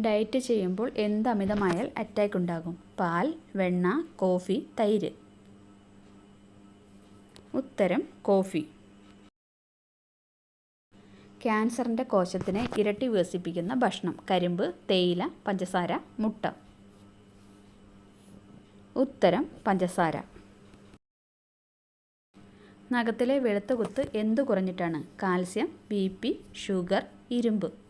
Diet ചെയ്യുമ്പോൾ എന്ത് അമിതമായാൽ attack ഉണ്ടാകും? പാൽ വെണ്ണ കോഫി തൈര്. ഉത്തരം കോഫി. ക്യാൻസറിന്റെ കോശത്തിനെ ഇരട്ടി വികസിപ്പിക്കുന്ന ഭക്ഷണം. കരിമ്പ് തേയില പഞ്ചസാര മുട്ട. ഉത്തരം പഞ്ചസാര. നഖത്തിലെ വെളുത്ത കുത്ത് എന്ത് കുറഞ്ഞിട്ടാണ്? കാൽസ്യം ബി പി ഷുഗർ ഇരുമ്പ്.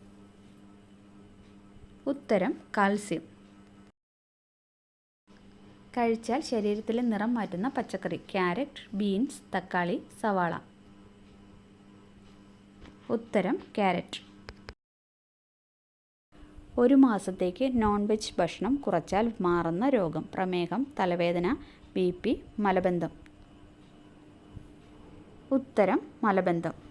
ഉത്തരം കാൽസ്യം. കഴിച്ചാൽ ശരീരത്തിലെ നിറം മാറ്റുന്ന പച്ചക്കറി. ക്യാരറ്റ് ബീൻസ് തക്കാളി സവാള. ഉത്തരം ക്യാരറ്റ്. ഒരു മാസത്തേക്ക് നോൺ വെജ് ഭക്ഷണം കുറച്ചാൽ മാറുന്ന രോഗം. പ്രമേഹം തലവേദന ബി പി മലബന്ധം. ഉത്തരം മലബന്ധം.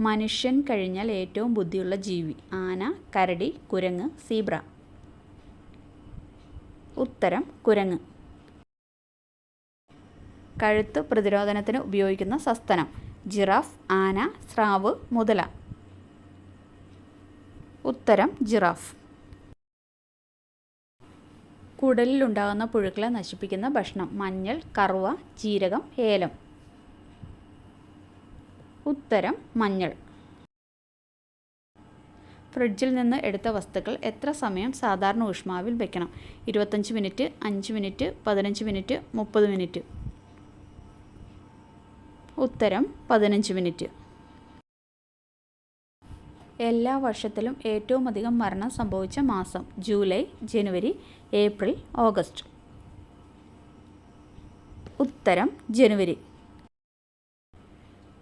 മനുഷ്യൻ കഴിഞ്ഞാൽ ഏറ്റവും ബുദ്ധിയുള്ള ജീവി. ആന കരടി കുരങ്ങ് സീബ്ര. ഉത്തരം കുരങ്ങ്. കഴുത്ത് പ്രതിരോധനത്തിന് ഉപയോഗിക്കുന്ന സസ്തനം. ജിറാഫ് ആന സ്രാവ് മുതല. ഉത്തരം ജിറാഫ്. കുടലിലുണ്ടാകുന്ന പുഴുക്കളെ നശിപ്പിക്കുന്ന ഭക്ഷണം. മഞ്ഞൾ കറുവ ജീരകം ഏലം. ഉത്തരം മഞ്ഞൾ. ഫ്രിഡ്ജിൽ നിന്ന് എടുത്ത വസ്തുക്കൾ എത്ര സമയം സാധാരണ ഊഷ്മാവിൽ വെക്കണം? ഇരുപത്തഞ്ച് മിനിറ്റ് അഞ്ച് മിനിറ്റ് പതിനഞ്ച് മിനിറ്റ് മുപ്പത് മിനിറ്റ്. ഉത്തരം പതിനഞ്ച് മിനിറ്റ്. എല്ലാ വർഷത്തിലും ഏറ്റവും അധികം മരണം സംഭവിച്ച മാസം ജൂലൈ ജനുവരി ഏപ്രിൽ ഓഗസ്റ്റ്. ഉത്തരം ജനുവരി.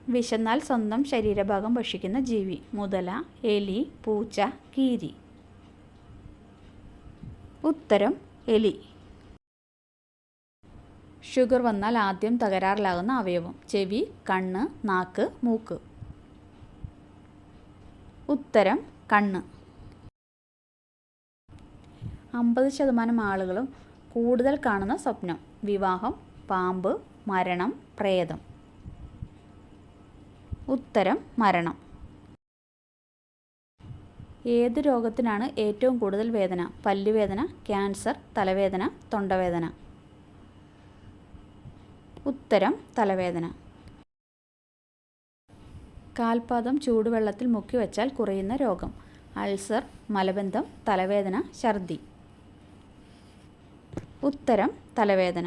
വിശന്നാൽ സ്വന്തം ശരീരഭാഗം ഭക്ഷിക്കുന്ന ജീവി മുതല എലി പൂച്ച കീരി. ഉത്തരം എലി. ഷുഗർ വന്നാൽ ആദ്യം തകരാറിലാകുന്ന അവയവം ചെവി കണ്ണ് നാക്ക് മൂക്ക്. ഉത്തരം കണ്ണ്. അമ്പത് ശതമാനം ആളുകളും കൂടുതൽ കാണുന്ന സ്വപ്നം വിവാഹം പാമ്പ് മരണം പ്രേതം. ഉത്തരം മരണം. ഏത് രോഗത്തിനാണ് ഏറ്റവും കൂടുതൽ വേദന? പല്ലുവേദന ക്യാൻസർ തലവേദന തൊണ്ടവേദന. ഉത്തരം തലവേദന. കാൽപാദം ചൂടുവെള്ളത്തിൽ മുക്കി വച്ചാൽ കുറയുന്ന രോഗം. അൾസർ മലബന്ധം തലവേദന ഛർദി. ഉത്തരം തലവേദന.